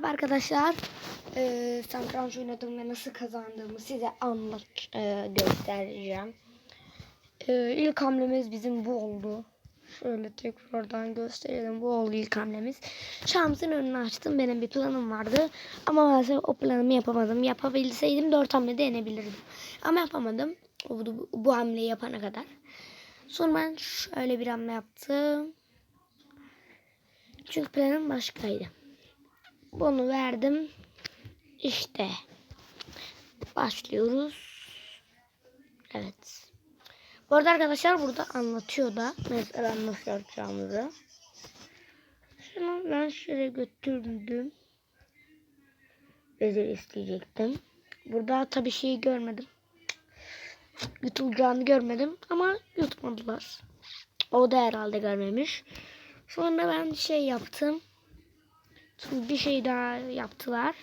Merhaba arkadaşlar. Ee, satranç oynadım ve nasıl kazandığımı size anlat e, göstereceğim. Ee, ilk hamlemiz bizim bu oldu. Şöyle tekrardan gösterelim. Bu oldu ilk hamlemiz. Şamsın önünü açtım. Benim bir planım vardı. Ama maalesef o planımı yapamadım. Yapabilseydim 4 hamlede yenebilirdim. Ama yapamadım. Bu, bu, bu hamleyi yapana kadar. Sonra ben şöyle bir hamle yaptım. Çünkü planım başkaydı. Bunu verdim. İşte. Başlıyoruz. Evet. Bu arada arkadaşlar burada anlatıyor da. Mesela nasıl yapacağımızı. Şunu ben şöyle götürdüm. Vezir isteyecektim. Burada tabii şeyi görmedim. Yutulacağını görmedim ama yutmadılar. O da herhalde görmemiş. Sonra ben şey yaptım. Bir şey daha yaptılar.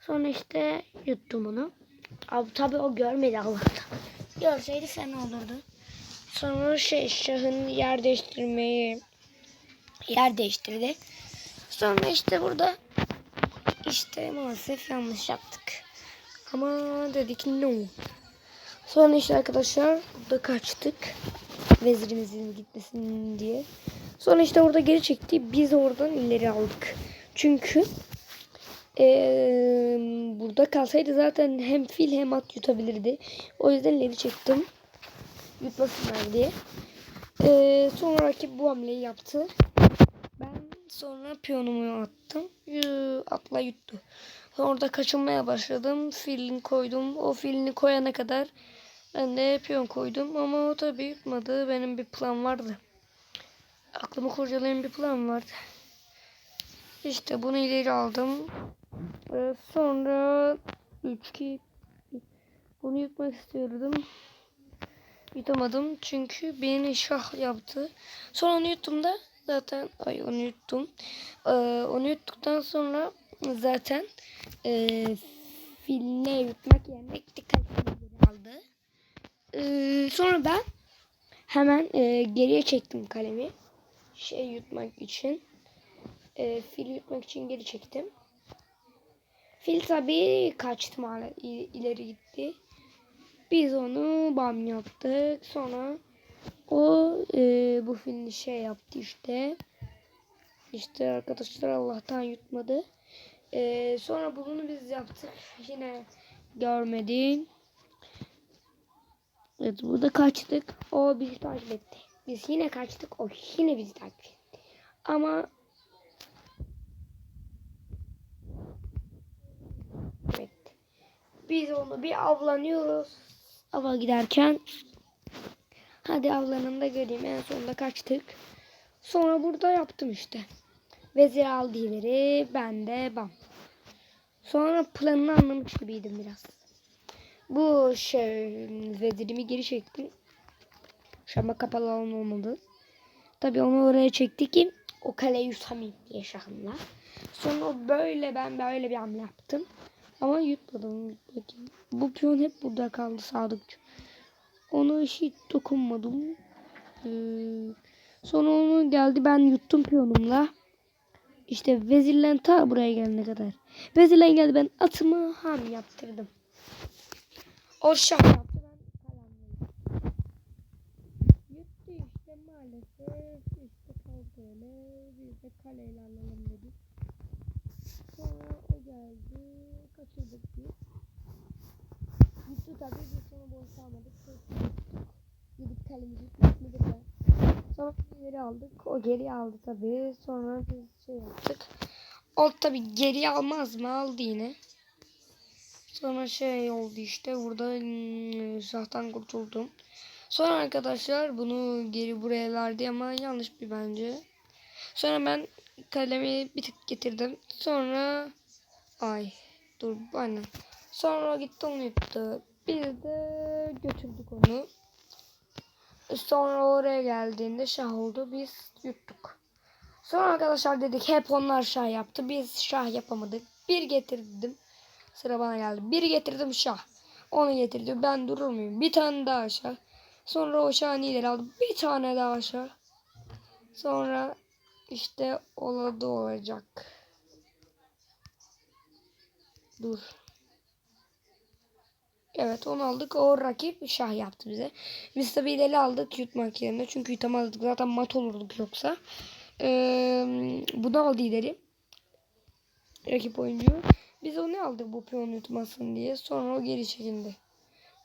Sonra işte yuttum onu. Abi tabii o görmedi Allah'tan. Görseydi fena olurdu. Sonra şey şahın yer değiştirmeyi yer değiştirdi. Sonra işte burada işte maalesef yanlış yaptık. Ama dedik no. Sonra işte arkadaşlar burada kaçtık. Vezirimizin gitmesin diye. Sonra işte orada geri çekti. Biz oradan ileri aldık. Çünkü eee, burada kalsaydı zaten hem fil hem at yutabilirdi. O yüzden ileri çektim. Yutmasınlar diye. Eee sonra rakip bu hamleyi yaptı. Ben sonra piyonumu attım. Atla yuttu. Orada kaçınmaya başladım. Filini koydum. O filini koyana kadar ben de piyon koydum. Ama o tabii yutmadı. Benim bir plan vardı. Aklımı kurcalayan bir plan vardı. İşte bunu ileri aldım. Ee, sonra 3 2 bunu yutmak istiyordum. Yutamadım çünkü beni şah yaptı. Sonra onu yuttum da zaten ay onu yuttum. Ee, onu yuttuktan sonra zaten e, filine yutmak yerine dikkat aldı. Ee, sonra ben hemen e, geriye çektim kalemi. Şey yutmak için. E, fil yutmak için geri çektim. Fil tabii kaçtı maalesef ileri gitti. Biz onu bam yaptık. Sonra o e, bu filini şey yaptı işte. İşte arkadaşlar Allah'tan yutmadı. E, sonra bunu biz yaptık. Yine görmedim. Evet burada kaçtık. O bizi takip etti. Biz yine kaçtık. O yine bizi takip etti. Ama Biz onu bir avlanıyoruz. Ava giderken hadi avlanın da göreyim. En sonunda kaçtık. Sonra burada yaptım işte. Vezir aldı ileri. Ben de bam. Sonra planını anlamış gibiydim biraz. Bu şey vezirimi geri çektim. Şama kapalı alan olmadı. Tabii onu oraya çekti ki o kaleyi yutamayayım diye şahımla. Sonra böyle ben böyle bir hamle yaptım. Ama yutmadım. Bakayım. Bu piyon hep burada kaldı sadıkça. Ona hiç dokunmadım. Ee, sonra onu geldi ben yuttum piyonumla. İşte vezirlen ta buraya gelene kadar. Vezirlen geldi ben atımı ham yaptırdım. O şah yaptı ben kalemle. Yuttu işte maalesef. İşte kaldı öyle. Biz de kaleyle alalım dedik. Sonra o geldi. Kaçırdık biz. Gitti tabii biz sonra boş almadık. Gidip kalemizi tutmadık da. Sonra geri aldık. O geri aldı tabii. Sonra biz şey yaptık. O tabii geri almaz mı? Aldı yine. Sonra şey oldu işte. Burada şahtan kurtuldum. Sonra arkadaşlar bunu geri buraya verdi ama yanlış bir bence. Sonra ben kalemi bir tık getirdim. Sonra ay dur aynen. Sonra gitti onu yuttu. Biz de götürdük onu. Sonra oraya geldiğinde şah oldu. Biz yuttuk. Sonra arkadaşlar dedik hep onlar şah yaptı. Biz şah yapamadık. Bir getirdim. Sıra bana geldi. Bir getirdim şah. Onu getirdi. Ben durur muyum? Bir tane daha şah. Sonra o şahı ileri aldı. Bir tane daha şah. Sonra işte oladı olacak. Dur. Evet onu aldık. O rakip şah yaptı bize. Biz tabii ileri aldık yutmak yerine. Çünkü yutamazdık. Zaten mat olurduk yoksa. Ee, bunu aldı ileri. Rakip oyuncu. Biz onu aldık bu piyon yutmasın diye. Sonra o geri çekildi.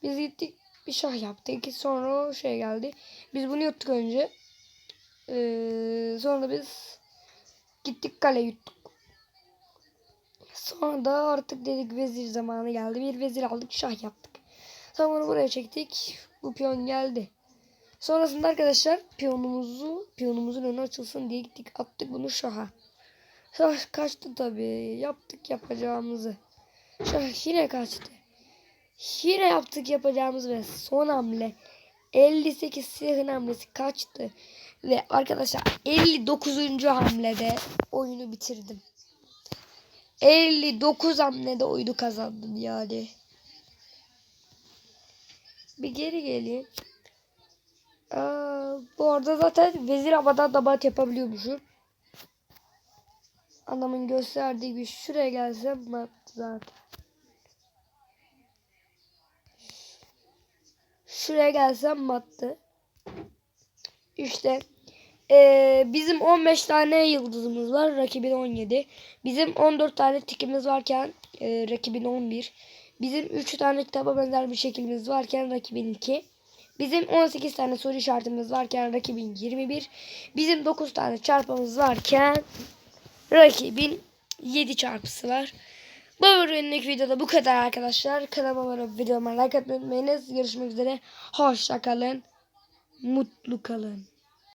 Biz gittik bir şah yaptık. Sonra o şey geldi. Biz bunu yuttuk önce. Ee, sonra biz gittik kale yuttuk. Sonra da artık dedik vezir zamanı geldi. Bir vezir aldık şah yaptık. Sonra bunu buraya çektik. Bu piyon geldi. Sonrasında arkadaşlar piyonumuzu piyonumuzun önü açılsın diye gittik attık bunu şaha. Şah kaçtı tabii. Yaptık yapacağımızı. Şah yine kaçtı. Yine yaptık yapacağımız ve son hamle 58 sihir hamlesi kaçtı. Ve arkadaşlar 59. hamlede oyunu bitirdim. 59 hamlede oyunu kazandım yani. Bir geri geleyim. Aa, bu arada zaten vezir havadan damat yapabiliyormuşum. Adamın gösterdiği gibi şuraya gelsem mat zaten. Şuraya gelsem mattı. İşte eee, bizim 15 tane yıldızımız var. Rakibin 17. Bizim 14 tane tikimiz varken eee, rakibin 11. Bizim 3 tane kitaba benzer bir şeklimiz varken rakibin 2. Bizim 18 tane soru işaretimiz varken rakibin 21. Bizim 9 tane çarpımız varken rakibin 7 çarpısı var. Bu bölümlük videoda bu kadar arkadaşlar. Kanalıma abone videoma like atmayı unutmayınız. Görüşmek üzere. Hoşça kalın. Mutlu kalın.